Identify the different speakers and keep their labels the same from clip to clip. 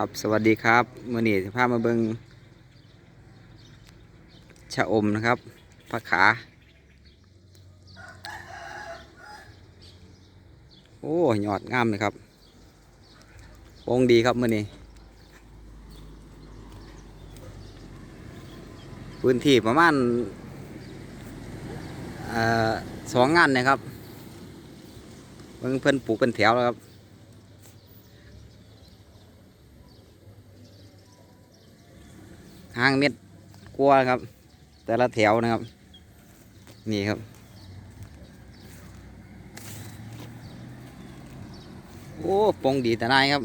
Speaker 1: ครับสวัสดีครับมื่อนี้พามาเบิงชะอมนะครับผักขา โอ้ยอดงามเลยครับโปงดีครับมือนี้ พื้นที่ประมาณสองงานนะครับเพิ่งเพิ่นปลูกเป็นแถวแล้วครับ ห้างเม็ดกลัวครับ แต่ละแถวนะครับ นี่ครับ โอ้ปงดีแต่นายครับ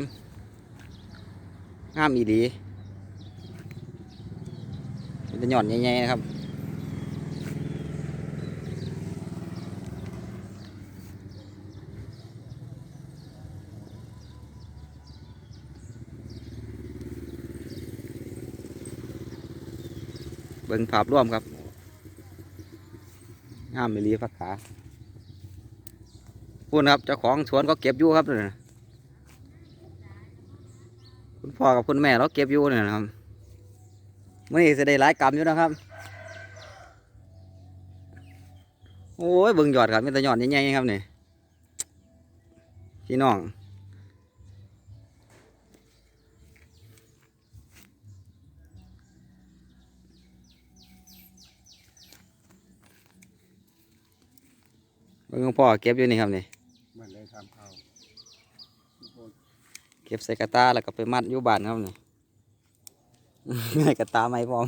Speaker 1: งามอีดีเป็นหย่อนใหญ่ๆนะครับ เบิ่งภาพร่วมครับงามไม่รีพักขาพูดนะครับเจ้าของสวนก็เก็บอยู่ครับเนี่ยคุณพ่อกับคุณแม่เราเก็บอยู่เนี่ยนะครับมื่อนี้จะได้หลายกรรมอยู่นะครับ โอ้ยเบิ่งยอดครับมีแต่ยอดใหญ่ๆครับนี่พี่น้อง เบิ่งของพ่อเก็บอยู่นี่ครับนี่
Speaker 2: มันเลยทำเอา
Speaker 1: เก็บใส่กระตาแล้วก็ไปมัดอยู่บ้านครับนี่ กระตาไม่พร้อม